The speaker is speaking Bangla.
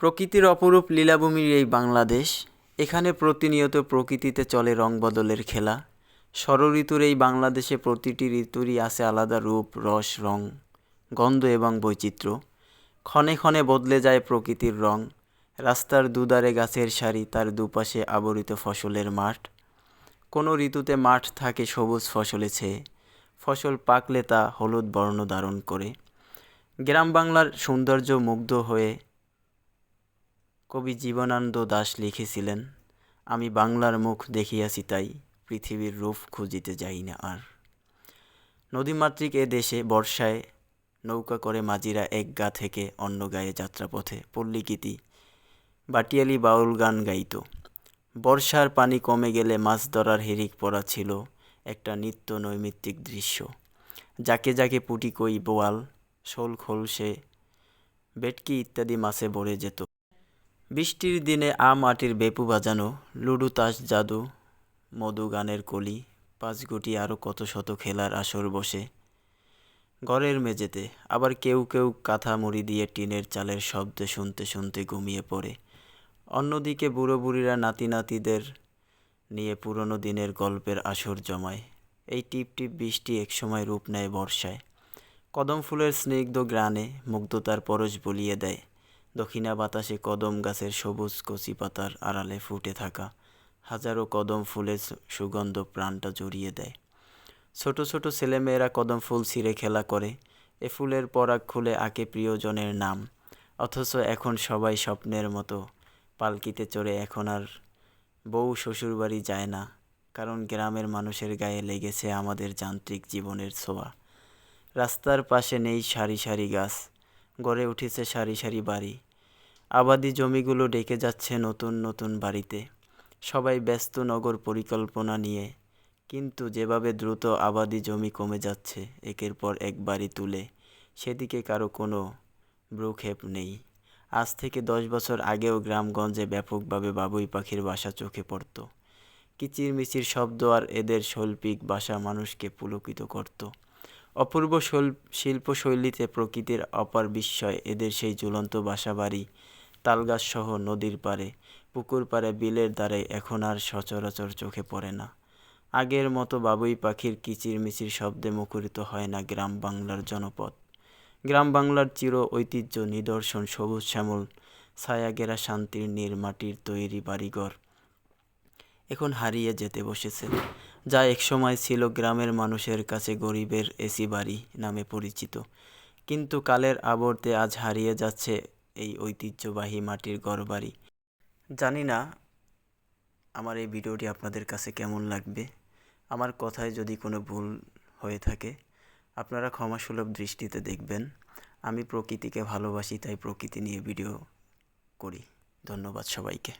প্রকৃতির অপরূপ লীলাভূমির এই বাংলাদেশ, এখানে প্রতিনিয়ত প্রকৃতিতে চলে রং বদলের খেলা। ষড়ঋতুর এই বাংলাদেশে প্রতিটি ঋতুরই আছে আলাদা রূপ, রস, রং, গন্ধ এবং বৈচিত্র্য। ক্ষণে ক্ষণে বদলে যায় প্রকৃতির রং। রাস্তার দুধারে গাছের সারি, তার দুপাশে আবরিত ফসলের মাঠ। কোনো ঋতুতে মাঠ থাকে সবুজ ফসলে ছেয়ে, ফসল পাকলে তা হলুদ বর্ণ ধারণ করে। গ্রাম বাংলার সৌন্দর্য মুগ্ধ হয়ে কবি জীবনানন্দ দাশ লিখেছিলেন, আমি বাংলার মুখ দেখিয়াছি তাই, পৃথিবীর রূপ খুঁজিতে যাই না আর। নদীমাতৃক এ দেশে বর্ষায় নৌকা করে মাঝিরা এক গা থেকে অন্য গায়ে যাত্রাপথে পল্লীগীতি, বাটিয়ালি বাউল গান গাইত। বর্ষার পানি কমে গেলে মাছ ধরার হিরিক পড়া ছিল একটা নিত্য নৈমিত্তিক দৃশ্য। যাকে যাকে পুটি কই বোয়াল, শোল খোলসে বেটকি ইত্যাদি মাছে ভরে যেত। বৃষ্টির দিনে আম আটির বেপু বাজানো, লুডু, তাস, জাদু, মধু, গানের কলি পাঁচগুটি আরও কত শত খেলার আসর বসে। ঘরের মেঝেতে আবার কেউ কেউ কাঁথা মুড়ি দিয়ে টিনের চালের শব্দ শুনতে শুনতে ঘুমিয়ে পড়ে। অন্যদিকে বুড়ো বুড়িরা নাতি নাতিদের নিয়ে পুরনো দিনের গল্পের আসর জমায়। এই টিপ টিপ বৃষ্টি একসময় রূপ নেয় বর্ষায়। কদম ফুলের স্নিগ্ধ গ্রানে মুগ্ধতার পরশ বলিয়ে দেয়। দক্ষিণা বাতাসে কদম গাছের সবুজ কচি পাতার আড়ালে ফুটে থাকা হাজারো কদম ফুলের সুগন্ধ প্রাণটা জড়িয়ে দেয়। ছোট ছোট ছেলেমেয়েরা কদম ফুল ছিঁড়ে খেলা করে, এ ফুলের পরাগ খুলে আঁকে প্রিয়জনের নাম। অথচ এখন সবাই স্বপ্নের মতো, পালকিতে চড়ে এখন আর বউ শ্বশুরবাড়ি যায় না, কারণ গ্রামের মানুষের গায়ে লেগেছে আমাদের যান্ত্রিক জীবনের ছোঁয়া। রাস্তার পাশে নেই সারি সারি গাছ গড়ে উঠেছে সারি সারি বাড়ি। আবাদি জমিগুলো ডেকে যাচ্ছে নতুন নতুন বাড়িতে। সবাই ব্যস্ত নগর পরিকল্পনা নিয়ে, কিন্তু যেভাবে দ্রুত আবাদি জমি কমে যাচ্ছে, একের পর এক বাড়ি তুলে, সেদিকে কারও কোনো ভ্রুক্ষেপ নেই। আজ থেকে দশ বছর আগেও গ্রামগঞ্জে ব্যাপকভাবে বাবুই পাখির বাসা চোখে পড়ত। কিচিরমিচির শব্দ আর এদের শৈল্পিক বাসা মানুষকে পুলকিত করত। অপূর্ব শৈল- শিল্পশৈলীতে প্রকৃতির অপার বিস্ময়, এদের সেই ঝুলন্ত বাসাবাড়ি তালগাছসহ নদীর পাড়ে, পুকুর পাড়ে, বিলের দ্বারে এখন আর সচরাচর চোখে পড়ে না। আগের মতো বাবুই পাখির কিচিরমিচির শব্দে মুখরিত হয় না গ্রাম বাংলার জনপদ। গ্রাম বাংলার চির ঐতিহ্য, নিদর্শন, সবুজ শ্যামল, ছায়াগেরা শান্তির নীর মাটির তৈরি বাড়িঘর। এখন হারিয়ে যেতে বসেছে, যা একসময় ছিল গ্রামের মানুষের কাছে গরিবের এসি বাড়ি নামে পরিচিত। কিন্তু কালের আবর্তে আজ হারিয়ে যাচ্ছে এই ঐতিহ্যবাহী মাটির ঘরবাড়ি। জানি না আমার এই ভিডিওটি আপনাদের কাছে কেমন লাগবে। আমার কথায় যদি কোনো ভুল হয়ে থাকে, আপনারা ক্ষমাসুলভ দৃষ্টিতে দেখবেন। আমি প্রকৃতিকে ভালোবাসি, তাই প্রকৃতি নিয়ে ভিডিও করি। ধন্যবাদ সবাইকে।